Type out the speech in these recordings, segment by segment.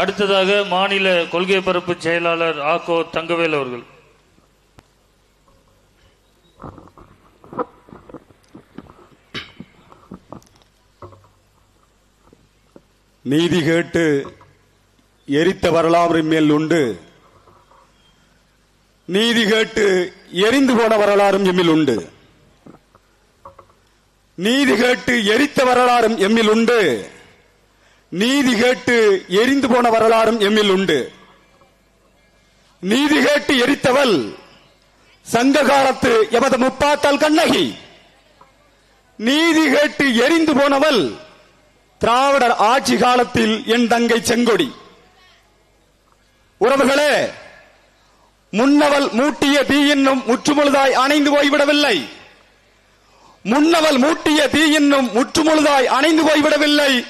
அடுத்ததாக மாநில கொள்கை பரப்பு செயலாளர் ஆகோ தங்கவேல் அவர்கள். நீதி கேட்டு எரித்த வரலாறு மேல் உண்டு. நீதி கேட்டு எரிந்து போன வரலாறும் எம்மில் உண்டு. நீதி கேட்டு எரித்த வரலாறும் எம்மில் உண்டு. நீதி கேட்டு எரிந்து போன வரலாறும் எம்மில் உண்டு. நீதி கேட்டு எரித்தவள் சங்க காலத்து எமது முப்பாத்தால் கண்ணகி. நீதி கேட்டு எரிந்து போனவள் திராவிடர் ஆட்சி காலத்தில் என் தங்கை செங்கொடி. உறவுகளே முன்னவள் மூட்டிய தீ இன்னும் முற்றுமுழுதாய் அணைந்து போய்விடவில்லை. முன்னவள் மூட்டிய தீ இன்னும் முற்றுமுழுதாய் அணைந்து போய்விடவில்லை.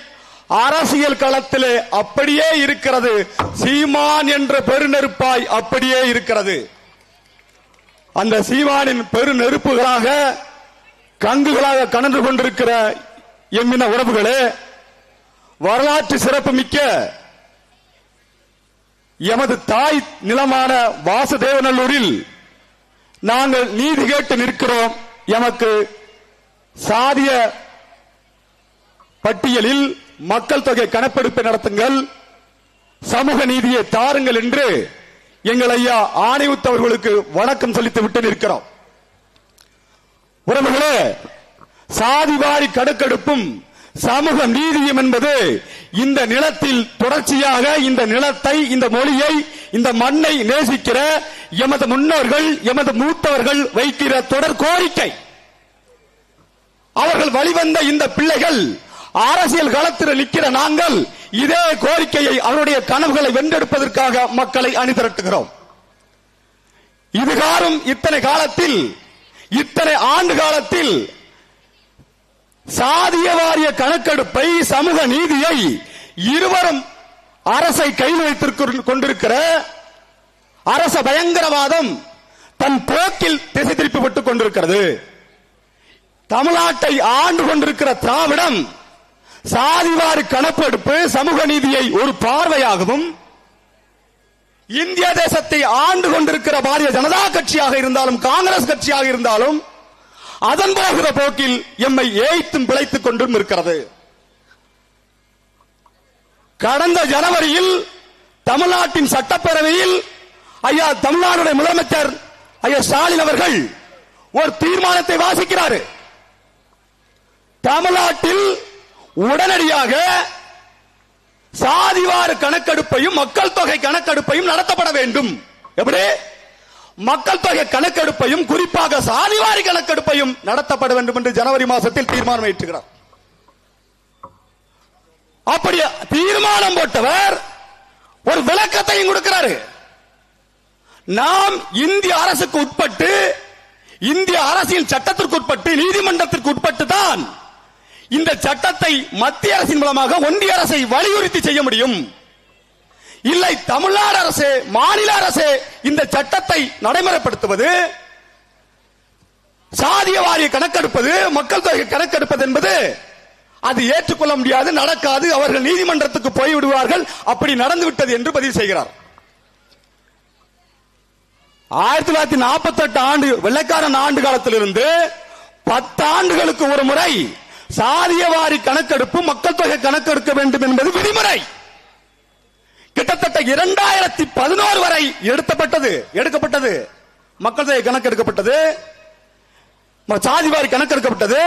அரசியல் களத்திலே அப்படியே இருக்கிறது. சீமான் என்ற பெருநெருப்பாய் அப்படியே இருக்கிறது. அந்த சீமானின் பெருநெருப்புகளாக கங்குகளாக கணந்து கொண்டிருக்கிற எம்மின உறவுகளே வரலாற்று சிறப்புமிக்க எமது தாய் நிலமான வாசுதேவநல்லூரில் நாங்கள் நீதி கேட்டு நிற்கிறோம். எமக்கு சாதிய பட்டியலில் மக்கள் தொகை கணக்கெடுப்பை நடத்துங்கள். சமூக நீதியை தாருங்கள் என்று எங்கள் ஐயா ஆணைவுத்தவர்களுக்கு வணக்கம் செலுத்தி விட்டு நிற்கிறோம். உறவுகளே சாதிவாரி கணக்கெடுப்பும் சமூக நீதியும் என்பது இந்த நிலத்தில் தொடர்ச்சியாக இந்த நிலத்தை இந்த மொழியை இந்த மண்ணை நேசிக்கிற எமது முன்னோர்கள் எமது மூத்தவர்கள் வைக்கிற தொடர் கோரிக்கை. அவர்கள் வழிவந்த இந்த பிள்ளைகள் அரசியல் களத்தில் நிற்கிற நாங்கள் இதே கோரிக்கையை அவருடைய கனவுகளை வென்றெடுப்பதற்காக மக்களை அணிதிரட்டுகிறோம். இதுகாரும் இத்தனை காலத்தில் இத்தனை ஆண்டு காலத்தில் சாதிய வாரிய கணக்கெடுப்பை சமூக நீதியை இருவரும் அரசை கையில் வைத்திருக்க கொண்டிருக்கிற அரச பயங்கரவாதம் தன் போக்கில் திசை திருப்பிவிட்டுக் கொண்டிருக்கிறது. தமிழ்நாட்டை ஆண்டு கொண்டிருக்கிற திராவிடம் சாதிவாறு கணக்கெடுப்பு சமூக நீதியை ஒரு பார்வையாகவும் இந்திய தேசத்தை ஆண்டு கொண்டிருக்கிற பாரதிய ஜனதா கட்சியாக இருந்தாலும் காங்கிரஸ் கட்சியாக இருந்தாலும் அதன் போகிற போக்கில் எம்மை ஏய்த்தும் பிழைத்துக் கொண்டும் இருக்கிறது. கடந்த ஜனவரியில் தமிழ்நாட்டின் சட்டப்பேரவையில் ஐயா தமிழ்நாடு முதலமைச்சர் ஐயா ஸ்டாலின் அவர்கள் ஒரு தீர்மானத்தை வாசிக்கிறார். தமிழ்நாட்டில் உடனடியாக சாதிவார கணக்கெடுப்பையும் மக்கள் தொகை கணக்கெடுப்பையும் நடத்தப்பட வேண்டும். எப்படி? மக்கள் தொகை கணக்கெடுப்பையும் குறிப்பாக சாதிவாரி கணக்கெடுப்பையும் நடத்தப்பட வேண்டும் என்று ஜனவரி மாசத்தில் தீர்மானம் ஏற்றுகிறார். அப்படி தீர்மானம் போட்டவர் ஒரு விளக்கத்தையும் கொடுக்கிறாரு. நாம் இந்திய அரசுக்கு உட்பட்டு இந்திய அரசியல் சட்டத்திற்கு உட்பட்டு நீதிமன்றத்திற்கு உட்பட்டு தான் இந்த சட்டத்தை மத்திய அரசின் மூலமாக ஒன்றிய அரசை வலியுறுத்தி செய்ய முடியும். இல்லை தமிழ்நாடு அரசு மாநில அரசு இந்த சட்டத்தை நடைமுறைப்படுத்துவது சாதிய வாரிய கணக்கெடுப்பது மக்கள் தொகை கணக்கெடுப்பது என்பது அது ஏற்றுக்கொள்ள முடியாது நடக்காது அவர்கள் நீதிமன்றத்துக்கு போய்விடுவார்கள் அப்படி நடந்துவிட்டது என்று பதிவு செய்கிறார். ஆயிரத்தி தொள்ளாயிரத்தி நாற்பத்தி எட்டு ஆண்டு வெள்ளைக்காரன் ஆண்டு காலத்திலிருந்து பத்து ஆண்டுகளுக்கு ஒரு முறை சாதியவாரி கணக்கெடுப்பு மக்கள் தொகை கணக்கெடுக்க வேண்டும் என்பது விதிமுறை. கிட்டத்தட்ட இரண்டாயிரத்தி பதினோரு வரை எடுத்தப்பட்டது எடுக்கப்பட்டது. மக்கள் தொகை கணக்கெடுக்கப்பட்டது சாதிவாரி கணக்கெடுக்கப்பட்டது.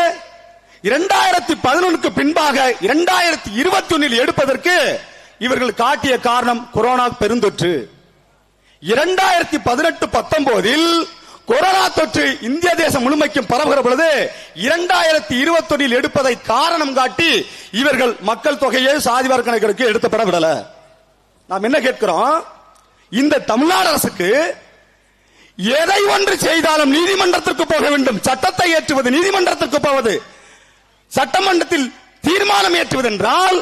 இரண்டாயிரத்தி பதினொன்றுக்கு பின்பாக இரண்டாயிரத்தி இருபத்தி ஒன்னில் எடுப்பதற்கு இவர்கள் காட்டிய காரணம் கொரோனா பெருந்தொற்று. இரண்டாயிரத்தி பதினெட்டு பத்தொன்பதில் கொரோனா தொற்று இந்திய தேசம் முழுமைக்கும் பரவுகிற பொழுது இரண்டாயிரத்தி இருபத்தொன்னில் எடுப்பதை காரணம் காட்டி இவர்கள் மக்கள் தொகையை சாதி கணக்கெடுக்க எடுத்தப்பட விடல. நாம் என்ன கேட்கிறோம்? இந்த தமிழ்நாடு அரசுக்கு எதை ஒன்று செய்தாலும் நீதிமன்றத்திற்கு போக வேண்டும். சட்டத்தை ஏற்றுவது நீதிமன்றத்திற்கு போவது. சட்டமன்றத்தில் தீர்மானம் ஏற்றுவது என்றால்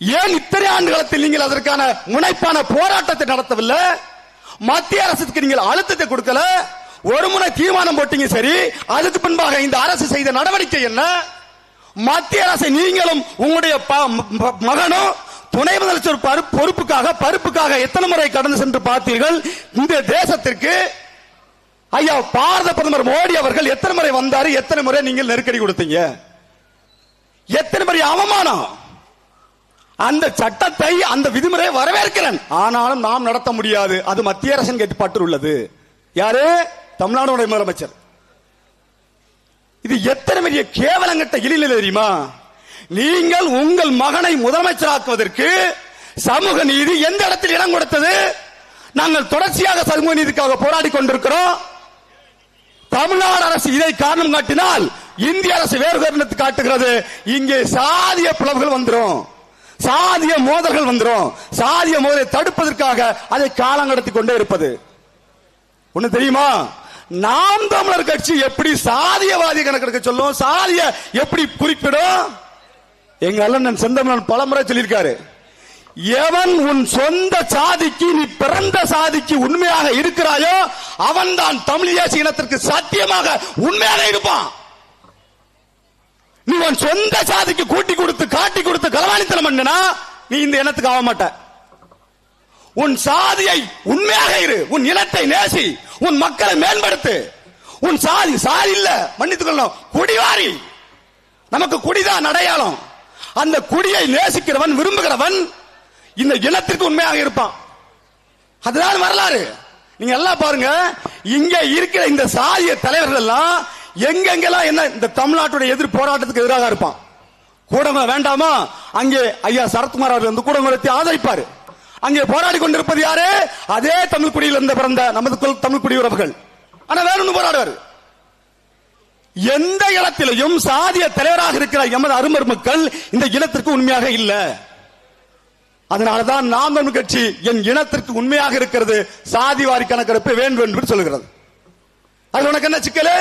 ஏன் இத்தனை ஆண்டு காலத்தில் நீங்கள் அதற்கான முனைப்பான போராட்டத்தை நடத்தவில்லை? மத்திய அரசுக்கு நீங்கள் அழுத்தத்தை கொடுக்கல? ஒரு முறை தீர்மானம் போட்டீங்க சரி அதுக்கு பின்பாக இந்த அரசு செய்த நடவடிக்கை என்ன? மத்திய அரசை நீங்களும் உங்களுடைய ப- ம- மகனும் துணை முதலமைச்சர் பொறுப்புக்காக பருப்புக்காக எத்தனை முறை கடந்து சென்று பார்த்தீர்கள்? இந்த தேசத்திற்கு ஐயா பாரத பிரதமர் மோடி அவர்கள் எத்தனை முறை வந்தாரு? எத்தனை முறை நீங்கள் நெருக்கடி கொடுத்தீங்க? எத்தனை பெரிய அவமானம்? அந்த சட்டத்தை அந்த விதிமுறையை வரவேற்கிறேன். ஆனாலும் நாம் நடத்த முடியாது. அது மத்திய அரசின் கட்டுப்பாட்டில் உள்ளது. யாரு? தமிழ்நாடு முதலமைச்சர். இது எத்தனை பெரிய கேவலங்கட்ட இழிநிலை தெரியுமா? நீங்கள் உங்கள் மகனை முதலமைச்சராக்குவதற்கு சமூக நீதி எந்த இடத்தில் இடம் கொடுத்தது? நாங்கள் தொடர்ச்சியாக சமூக நீதிக்காக போராடி கொண்டிருக்கிறோம். தமிழ்நாடு அரசு இதை காரணம் காட்டினால் இந்திய அரசு வேறு காரணத்தை காட்டுகிறது. இங்கே சாதிய பிளவுகள் வந்துரும். சாதிய மோதல்கள் வந்துரும். சாதிய மோதலை தடுப்பதற்காக அதை காலம் கொண்டே இருப்பது. ஒண்ணு தெரியுமா? நாம் தமிழர் கட்சி எப்படி சாதியவாதி கணக்கெடுக்க சொல்லும்? சாதிய எப்படி குறிப்பிடும்? எங்க அண்ணன் செந்தமிழன் பலமுறை சொல்லியிருக்காரு. எவன் உன் சொந்த சாதிக்கு நீ பிறந்த சாதிக்கு உண்மையாக இருக்கிறாயோ அவன் தான் தமிழியாசி இனத்திற்கு சத்தியமாக உண்மையாக இருப்பான். நீ உன் சொந்த சாதிக்கு கூட்டி கொடுத்து காட்டி கொடுத்து கலவாணித்தனம் பண்ணினா நீ இந்த இனத்துக்கு ஆக மாட்ட உன் சாதியை உண்மையாக இரு உன் இனத்தை நேசி உன் மக்களை மேம்படுத்து. உன் சாதி சாதி இல்ல. மன்னித்துக் கொள்ளணும். குடிவாரி. நமக்கு குடிதான் அடையாளம் அந்த குடியை நேசிக்கிறவன் விரும்புகிறவன் இந்த இனத்திற்கு உண்மையாக இருப்பான். அதுதான் வரலாறு. நீங்க எல்லாம் பாருங்க. இங்க இருக்கிற இந்த சாதிய தலைவர்கள் எல்லாம் எங்கெங்கெல்லாம் என்ன இந்த தமிழ்நாட்டுடைய எதிர் போராட்டத்துக்கு எதிராக இருப்பான். கூடங்குளம் வேண்டாமா? அங்கே ஐயா சரத்குமார் அவர்கள் வந்து கூடங்குளத்தை ஆதரிப்பாரு. அங்கே போராடி கொண்டிருப்பது யாரு? அதே தமிழ் குடியில் இருந்து பிறந்த நமது தமிழ் குடியுறவுகள். ஆனா வேற ஒண்ணு போராடுவார். எந்த இடத்திலையும் சாதிய தலைவராக இருக்கிற எமது அருமர் மக்கள் இந்த இனத்திற்கு உண்மையாக இல்ல. அதனாலதான் நாம் தமிழ் கட்சி என் இனத்திற்கு உண்மையாக இருக்கிறது. சாதி வாரி கணக்கெடுப்பு வேண்டும் என்று சொல்லுகிறது அது உனக்கு என்ன சிக்கலு?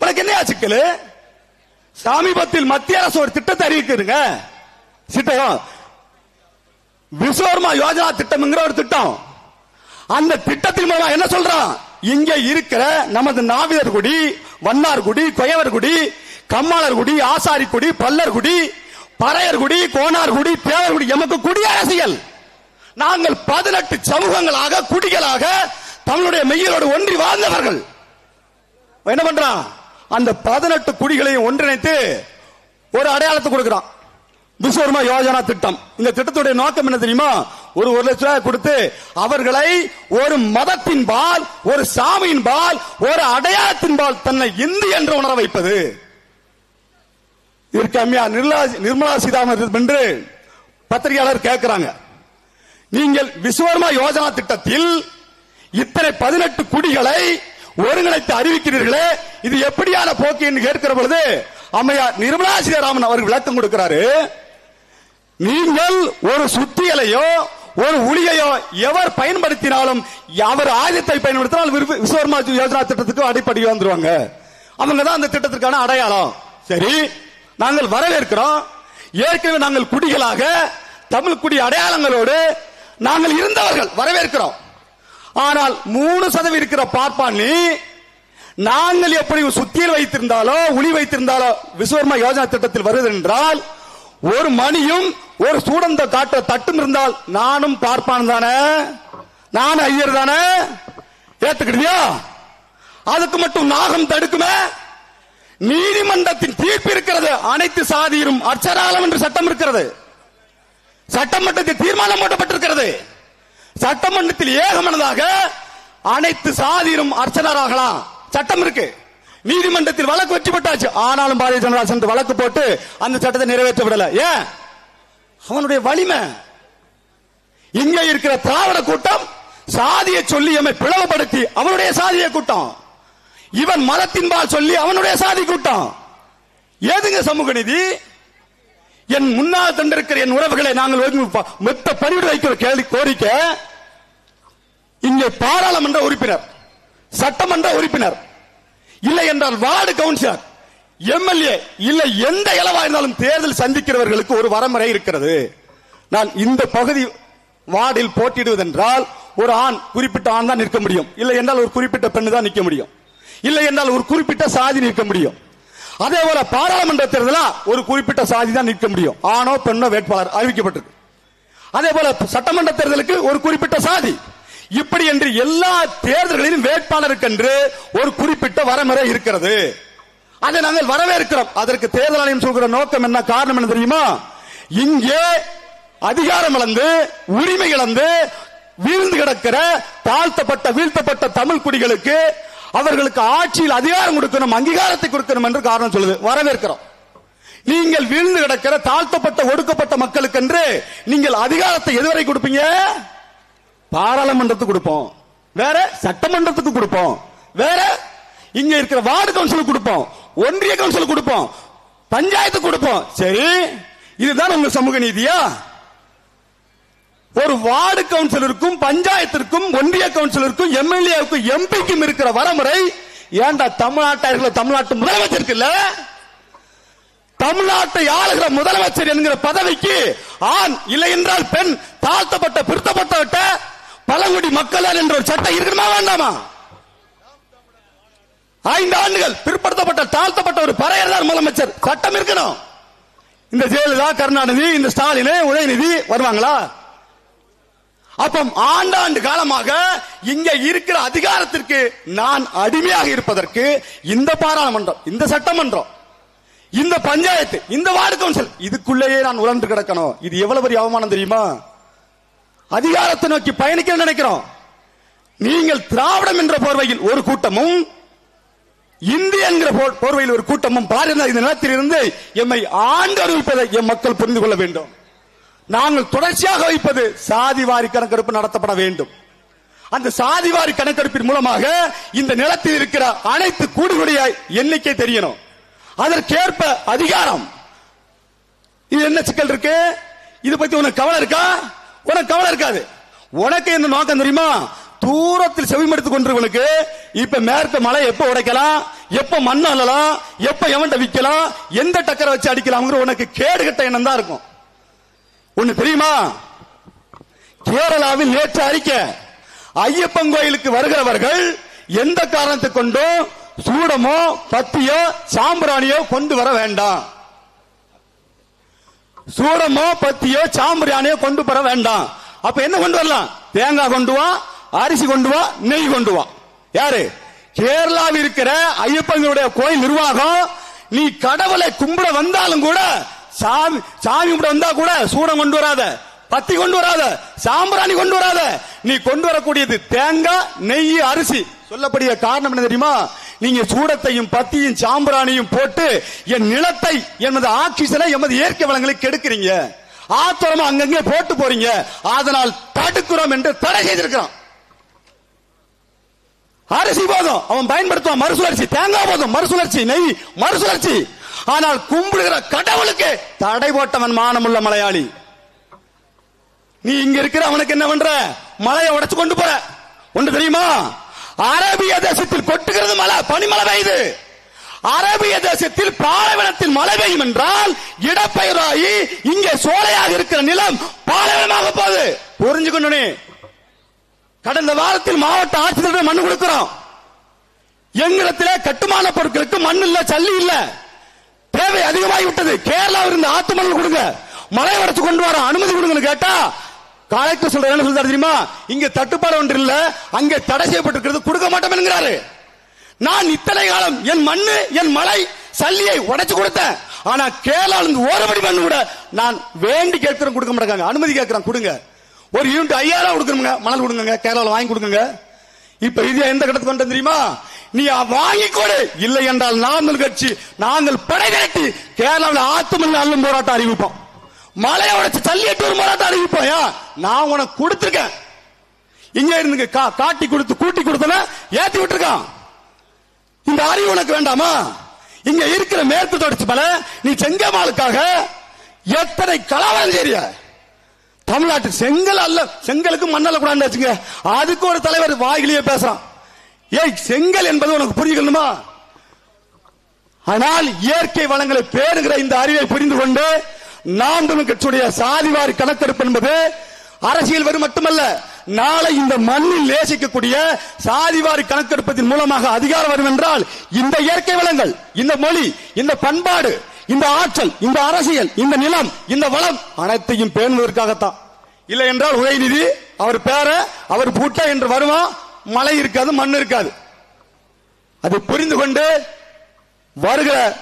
உனக்கு என்னையா சிக்கலு? சமீபத்தில் மத்திய அரசு ஒரு திட்டத்தை அறிவிக்கிறதுங்க திட்டம் விஸ்வகர்மா யோஜனா திட்டம்ங்கிற ஒரு திட்டம். அந்த திட்டத்தின் மூலமா என்ன சொல்றான்? இங்க இருக்கிற நமது நாவிதர் குடி வண்ணார் குடி கொயவர் குடி கம்மாளர் குடி ஆசாரி குடி பல்லர் குடி பறையர் குடி கோனார் குடி குடி எமக்கு குடி அரசியல். நாங்கள் பதினெட்டு சமூகங்களாக குடிகளாக தமிழுடைய மெய்யரோடு ஒன்றி வாழ்ந்தவர்கள். என்ன பண்றான்? அந்த பதினெட்டு குடிகளையும் ஒன்றிணைத்து ஒரு அடையாளத்தை கொடுக்கிறான். விஸ்வகர்மா யோஜனா திட்டம். இந்த திட்டத்துடைய நோக்கம் என்ன தெரியுமா? ஒரு ஒரு லட்சம் ரூபாய் கொடுத்து அவர்களை ஒரு மதத்தின் பால் ஒரு சாமியின் பால் ஒரு அடையாளத்தின் பால் தன்னை இந்து என்று உணர வைப்பது. இதற்கு அம்மையா நிர்மலா நிர்மலா சீதாராமன் என்று பத்திரிகையாளர் கேட்கிறாங்க. நீங்கள் விஸ்வகர்மா யோஜனா திட்டத்தில் இத்தனை பதினெட்டு குடிகளை ஒருங்கிணைத்து அறிவிக்கிறீர்களே இது எப்படியான போக்கு என்று கேட்கிற பொழுது அம்மையார் நிர்மலா சீதாராமன் அவர்கள் விளக்கம் கொடுக்கிறாரு. நீங்கள் ஒரு சுத்தியலையோ ஒரு உளியையோ எவர் பயன்படுத்தினாலும் அவர் ஆயுதத்தை பயன்படுத்தினால் விஸ்வர்மா யோஜனா திட்டத்துக்கு அடிப்படை வந்துருவாங்க. அவங்க தான் அந்த திட்டத்திற்கான அடையாளம். சரி நாங்கள் வரவேற்கிறோம். ஏற்கனவே நாங்கள் குடிகளாக தமிழ் குடி அடையாளங்களோடு நாங்கள் இருந்தவர்கள் வரவேற்கிறோம். ஆனால் மூணு சதவீதம் இருக்கிற பார்ப்பானி நாங்கள் எப்படி சுத்தியில் வைத்திருந்தாலோ உளி வைத்திருந்தாலோ விஸ்வர்மா யோஜனா திட்டத்தில் வருது என்றால் ஒரு மணியும் ஒரு சூடந்த காட்ட தட்டும் இருந்தால் நானும் பார்ப்பான் தானே? நானும் ஐயர் தானே? ஏத்துக்கிட்டியா? அதுக்கு மட்டும் நாகம் தடுக்குமே? நீதிமன்றத்தின் தீர்ப்பு இருக்கிறது. அனைத்து சாதியிலும் அர்ச்சராலம் என்று சட்டம் இருக்கிறது. சட்டமன்றத்தில் தீர்மானம் போட்டப்பட்டிருக்கிறது. சட்டமன்றத்தில் ஏகமனதாக அனைத்து சாதியிலும் அர்ச்சனராகலாம். சட்டம் இருக்கு. நீதிமன்றத்தில் வழக்கு வெற்றி பெற்றாச்சு. ஆனாலும் பாரதிய ஜனதா சென்று வழக்கு போட்டு அந்த சட்டத்தை நிறைவேற்ற விடல. ஏன்? அவனுடைய வலிமை. இங்க இருக்கிற திராவிட கூட்டம் சாதியை சொல்லி எம்மை பிளவுபடுத்தி அவனுடைய சாதிய கூட்டம். இவன் மதத்தின்பால் சொல்லி அவனுடைய சாதி கூட்டம். ஏதுங்க சமூக நீதி? என் முன்னால் தந்திருக்கிற என் உறவுகளை நாங்கள் மொத்த மெத்த பணிவிட வைக்கிற கேள்வி கோரிக்கை. இங்கே பாராளுமன்ற உறுப்பினர் சட்டமன்ற உறுப்பினர் இல்லை என்றால் வார்டு கவுன்சிலர் எம்எல்ஏ இல்லை எந்த இலவா இருந்தாலும் தேர்தல் சந்திக்கிறவர்களுக்கு ஒரு வரமுறை இருக்கிறது. நான் இந்த பகுதி வார்டில் போட்டியிடுவதென்றால் ஒரு ஆண் குறிப்பிட்ட ஆண் தான் நிற்க முடியும். இல்லை என்றால் ஒரு குறிப்பிட்ட பெண்ணு தான் நிற்க முடியும். இல்லை என்றால் ஒரு குறிப்பிட்ட சாதி நிற்க முடியும். அதே போல பாராளுமன்ற தேர்தலா ஒரு குறிப்பிட்ட சாதி தான் நிற்க முடியும். ஆணோ பெண்ணோ வேட்பாளர் அறிவிக்கப்பட்டிருக்கு. அதே போல சட்டமன்ற தேர்தலுக்கு ஒரு குறிப்பிட்ட சாதி. இப்படி என்று எல்லா தேர்தல்களிலும் வேட்பாளருக்கென்று ஒரு குறிப்பிட்ட வரமுறை இருக்கிறது. அதை நாங்கள் வரவேற்கிறோம். அதற்கு தேர்தல் ஆணையம் சொல்கிற நோக்கம் என்ன காரணம் என்ன தெரியுமா? இங்கே அதிகாரம் இழந்து உரிமை இழந்து வீழ்ந்து கிடக்கிற தாழ்த்தப்பட்ட வீழ்த்தப்பட்ட தமிழ் குடிகளுக்கு அவர்களுக்கு ஆட்சியில் அதிகாரம் கொடுக்கணும் அங்கீகாரத்தை கொடுக்கணும் என்று காரணம் சொல்லுது. வரவேற்கிறோம். நீங்கள் வீழ்ந்து கிடக்கிற தாழ்த்தப்பட்ட ஒடுக்கப்பட்ட மக்களுக்கென்று நீங்கள் அதிகாரத்தை எதுவரை கொடுப்பீங்க? பாராளுமன்றத்துக்கு கொடுப்போம். வேற சட்டமன்றத்துக்கு கொடுப்போம். வேற இங்க இருக்கிற வார்டு கவுன்சிலுக்கு கொடுப்போம். ஒன்றிய கவுன்சில் கொடுப்போம். பஞ்சாயத்து கொடுப்போம். சரி இதுதான் உங்க சமூக நீதியா? ஒரு வார்டு கவுன்சிலருக்கும் பஞ்சாயத்திற்கும் ஒன்றிய கவுன்சிலருக்கும் எம்எல்ஏவுக்கும் எம்பிக்கும் இருக்கிற வரமுறை ஏன்டா தமிழ்நாட்டாளர்கள் தமிழ்நாட்டு முதலமைச்சருக்கு இல்ல தமிழ்நாட்டை ஆளுகிற முதலமைச்சர் என்கிற பதவிக்கு ஆண் இல்லை என்றால் பெண் தாழ்த்தப்பட்ட பிற்பட்டப்பட்ட பழங்குடி மக்கள் என்ற ஒரு சட்டம் இருக்கணுமா வேண்டாமா? ஐந்து ஆண்டுகள் பிற்படுத்தப்பட்ட தாழ்த்தப்பட்ட ஒரு பறையர் தான் முதலமைச்சர். சட்டம் இருக்கணும். இந்த ஜெயலலிதா கருணாநிதி இந்த ஸ்டாலின் உதயநிதி வருவாங்களா? அப்ப ஆண்டாண்டு காலமாக இங்க இருக்கிற அதிகாரத்திற்கு நான் அடிமையாக இருப்பதற்கு இந்த பாராளுமன்றம் இந்த சட்டமன்றம் இந்த பஞ்சாயத்து இந்த வார்டு கவுன்சில் இதுக்குள்ளேயே நான் உழன்று கிடக்கணும். இது எவ்வளவு பெரிய அவமானம் தெரியுமா? அதிகாரத்தை நோக்கி பயணிக்க நினைக்கிறோம். நீங்கள் திராவிடம் என்ற போர்வையில் ஒரு கூட்டமும் இந்திய என்கிற போர்- போர்வையில் ஒரு கூட்டமும் பாரத இந்த நிலத்தில் இருந்து எம்மை ஆண்டு அறிவிப்பதை எம் மக்கள் புரிந்து கொள்ள வேண்டும். நாங்கள் தொடர்ச்சியாக வைப்பது சாதி வாரி கணக்கெடுப்பு நடத்தப்பட வேண்டும். அந்த சாதி வாரி கணக்கெடுப்பின் மூலமாக இந்த நிலத்தில் இருக்கிற அனைத்து கூடுகுடைய எண்ணிக்கை தெரியணும். அதற்கேற்ப அதிகாரம். இது என்ன சிக்கல் இருக்கு? இது பத்தி உனக்கு கவலை இருக்கா? உனக்கு கவலை இருக்காது. உனக்கு என்ன நோக்கம் தெரியுமா? தூரத்தில் செவிமடுத்துக் கொண்டிருவனுக்கு இப்ப மேற்கு மலை எப்ப உடைக்கலாம்? எப்ப மண் அள்ளலாம்? எப்ப எவன்ட விக்கலாம் எந்த டக்கரை வச்சு அடிக்கலாம்ங்கிற உனக்கு கேடு கட்ட எண்ணம் தான் இருக்கும். ஒண்ணு தெரியுமா? கேரளாவில் நேற்று அறிக்கை. ஐயப்பன் கோயிலுக்கு வருகிறவர்கள் எந்த காரணத்தை கொண்டும் சூடமோ பத்தியோ சாம்பிராணியோ கொண்டு வர வேண்டாம். சூடமோ பத்தியோ சாம்பிராணியோ கொண்டு வர வேண்டாம். அப்ப என்ன கொண்டு வரலாம்? தேங்காய் கொண்டு வா அரிசி கொண்டு வா நெய் கொண்டு வா. யாரு? கேரளாவில் இருக்கிற ஐயப்பங்களுடைய கோயில் நிர்வாகம் நீ கடவுளை கும்பிட வந்தாலும் கூட சாமி சாமி கும்பிட வந்தா கூட சூடம் கொண்டு வராத. பத்தி கொண்டு வராத. சாம்பிராணி கொண்டு வராத. நீ கொண்டு வரக்கூடியது தேங்காய் நெய் அரிசி. சொல்லப்படிய காரணம் என்ன தெரியுமா? நீங்க சூடத்தையும் பத்தியும் சாம்பிராணியும் போட்டு என் நிலத்தை எமது ஆக்சிஜனை எமது இயற்கை வளங்களை கெடுக்கிறீங்க. ஆத்திரமா அங்கங்கே போட்டு போறீங்க. அதனால் தடுக்கிறோம் என்று தடை செய்திருக்கிறான். அரிசி போதும். அவன் பயன்படுத்துவான் மறுசுழற்சி. தேங்காய் போதும். மறுசுழற்சி. நெய் மறுசுழற்சி. ஆனால் கும்பிடுகிற கடவுளுக்கு தடை போட்டவன் மானமுள்ள மலையாளி. நீ இங்க இருக்கிற அவனுக்கு என்ன பண்ற? மலையை உடைச்சு கொண்டு போற. ஒன்று தெரியுமா? அரேபிய தேசத்தில் கொட்டுகிறது மழை பனிமழை பெய்து அரேபிய தேசத்தில் பாலைவனத்தில் மழை பெய்யும் என்றால் இடப்பெயராகி இங்கே சோலையாக இருக்கிற நிலம் பாலைவனமாக போகுது. புரிஞ்சுக்கணும் கடந்த வாரத்தில் மாவட்ட ஆட்சித்தலைவர் மண் கொடுக்கிறோம். எங்களிடத்திலே கட்டுமான பொருட்களுக்கு மண் இல்ல சல்லி இல்ல. தேவை அதிகமாகி விட்டது கேரளா இருந்த ஆத்து மணல் கொடுங்க. மழை உடைச்சு கொண்டு வர அனுமதி கொடுங்கன்னு கேட்டா கலெக்டர் சொல்ற என்ன சொல்றாரு தெரியுமா? இங்க தட்டுப்பாடு ஒன்று இல்ல அங்கே தடை செய்யப்பட்டிருக்கிறது கொடுக்க மாட்டோம் என்கிறாரு. நான் இத்தனை காலம் என் மண்ணு என் மலை சல்லியை உடைச்சு கொடுத்தேன். ஆனா கேரளால ஓரபடி மண்ணு கூட நான் வேண்டி கேட்கிறேன் கொடுக்க மாட்டாங்க அனுமதி கேட்கிறேன் கொடுங்க. ஒரு யூனிட் ஐயாயிரம் கொடுக்கணுங்க மணல் கொடுங்க கேரளாவில் வாங்கி கொடுங்க இப்ப இது எந்த கட்டத்துக்கு கொண்டு தெரியுமா? நீ வாங்கி கொடு. இல்லை என்றால் நாங்கள் கட்சி நாங்கள் படை திரட்டி கேரளாவில் ஆத்துமல் அள்ளும் போராட்டம் அறிவிப்போம். மலையை உடைச்சு தள்ளி எட்டு ஒரு போராட்டம் தான் ஏன்? நான் உனக்கு கொடுத்துருக்கேன். இங்க இருந்து கா- காட்டி கொடுத்து கூட்டி கொடுத்தன ஏத்தி விட்டுருக்கான். இந்த அறிவு உனக்கு வேண்டாமா? இங்க இருக்கிற மேற்கு தொடர்ச்சி மலை நீ செங்கமாலுக்காக எத்தனை கலவரம் செய்ய தமிழ்நாட்டு செங்கல் அல்ல செங்கலுக்கு மண்ணல்ல கூடாது வச்சுங்க அதுக்கு ஒரு தலைவர் வாயிலேயே பேசுறான். ஏய் செங்கல் என்பது உனக்கு புரியணுமா ஆனால் இயற்கை வளங்களை பேருகிற இந்த அறிவை புரிந்து கொண்டு நாங்களும் கட்சியுடைய சாதிவாரி கணக்கெடுப்பு என்பது அரசியல் வரும் மட்டுமல்ல நாளை இந்த மண்ணில் நேசிக்கக்கூடிய சாதிவாரி கணக்கெடுப்பதன் மூலமாக அதிகாரம் வரும் என்றால் இந்த இயற்கை வளங்கள் இந்த மொழி இந்த பண்பாடு இந்த ஆற்றல் இந்த அரசியல் இந்த நிலம் இந்த வளம் அனைத்தையும் பேணுவதற்காகத்தான். இல்லை என்றால் உதயநிதி அவர் பேர அவர் பூட்ட என்று வருவான் மழை இருக்காது மண் இருக்காது. அதை புரிந்து கொண்டு வருகிற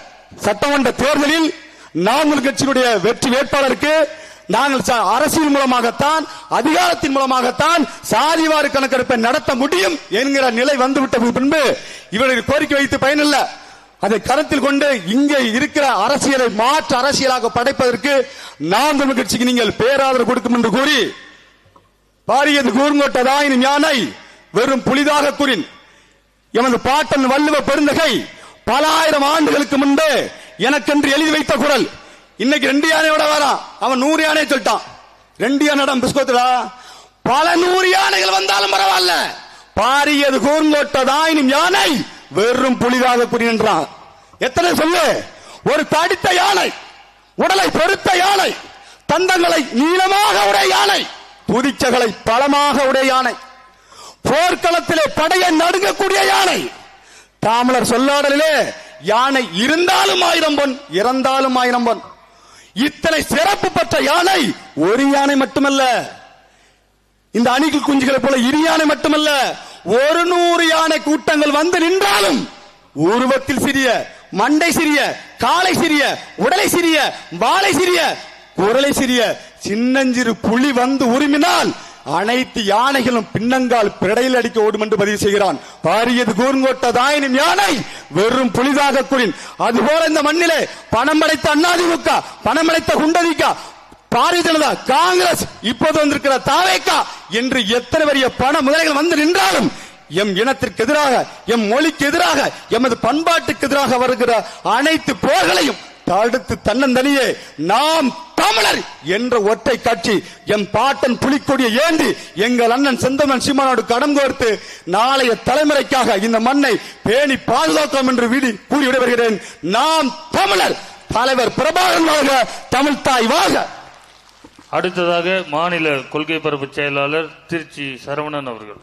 சட்டமன்ற தேர்தலில் நாங்கள் கட்சியினுடைய வெற்றி வேட்பாளருக்கு நாங்கள் அரசியல் மூலமாகத்தான் அதிகாரத்தின் மூலமாகத்தான் சாதிவாறு கணக்கெடுப்பை நடத்த முடியும் என்கிற நிலை வந்துவிட்ட பின்பு இவர்கள் கோரிக்கை வைத்து பயனில்லை. அதை கருத்தில் கொண்டு இங்கே இருக்கிற அரசியலை மாற்று அரசியலாக படைப்பதற்கு நாம் தமிழ் கட்சிக்கு நீங்கள் பேராதரவு கொடுக்கும் என்று கூறி பாரியது கூர்ங்கோட்டதாயின் யானை வெறும் புலிதாக கூறின். எமது பாட்டன் வள்ளுவ பெருந்தகை பல ஆயிரம் ஆண்டுகளுக்கு முன்பே எனக்கென்று எழுதி வைத்த குரல். இன்னைக்கு ரெண்டு யானையோட வரான். அவன் நூறு யானை சொல்லிட்டான். ரெண்டு யானைடம் பிஸ்கோத்துடா. பல நூறு யானைகள் வந்தாலும் பரவாயில்ல. பாரியது கூர்ந்தோட்டதாயினும் யானை. வெறும் புலிதாக புரிகின்றான். எத்தனை சொல்லு? ஒரு தடித்த யானை உடலை பொறுத்த யானை தந்தங்களை நீளமாக உடைய யானை புதிச்சகளை பலமாக உடைய யானை போர்க்களத்திலே படையை நடுங்கக்கூடிய யானை. தாமலர் சொல்லாடலிலே யானை இருந்தாலும் ஆயிரம் பொன் இறந்தாலும் ஆயிரம் பொன். இத்தனை சிறப்பு பெற்ற யானை ஒரு யானை மட்டுமல்ல. இந்த அணிகள் குஞ்சுகளை போல இரு யானை மட்டுமல்ல. ஒரு நூறு யானை கூட்டங்கள் வந்து நின்றாலும் உருவத்தில் சிறிய மண்டை சிறிய காலை சிறிய உடலை சிறிய வாளை சிறிய குரலை சிறிய சின்னஞ்சிறு புலி வந்து உரிமினால் அனைத்து யானைகளும் பின்னங்கால் பிடையில் அடிக்க ஓடும் என்று பதிவு செய்கிறான். பாரியது கூர்ங்கோட்டதாயினும் யானை வெறும் புலிதாக குறின். அதுபோல இந்த மண்ணிலே பணம் படைத்த அண்ணாதிமுக பணம் படைத்த குண்டதிகா பாரதிய ஜனதா காங்கிரஸ் இப்போது வந்திருக்கிற தாவேக்கா என்று எத்தனை பெரிய பண முதலைகள் வந்து நின்றாலும் எம் இனத்திற்கு எதிராக எம் மொழிக்கு எதிராக எமது பண்பாட்டுக்கு எதிராக வருகிற அனைத்து போர்களையும் தடுத்து தன்னந்தனியே நாம் தமிழர் என்ற ஒற்றை கட்சி என் பாட்டன் புலிக்கொடியை ஏந்தி எங்கள் அண்ணன் செந்தமன் சீமானோடு கடம் கோர்த்து நாளைய தலைமுறைக்காக இந்த மண்ணை பேணி பாதுகாக்கும் என்று வீடி கூறி விடைபெறுகிறேன் நாம் தமிழர் தலைவர் பிரபாகரன் வாழ்க தமிழ் தாய் வாழ்க அடுத்ததாக மாநில கொள்கை பரப்பு செயலாளர் திருச்சி சரவணன் அவர்கள்.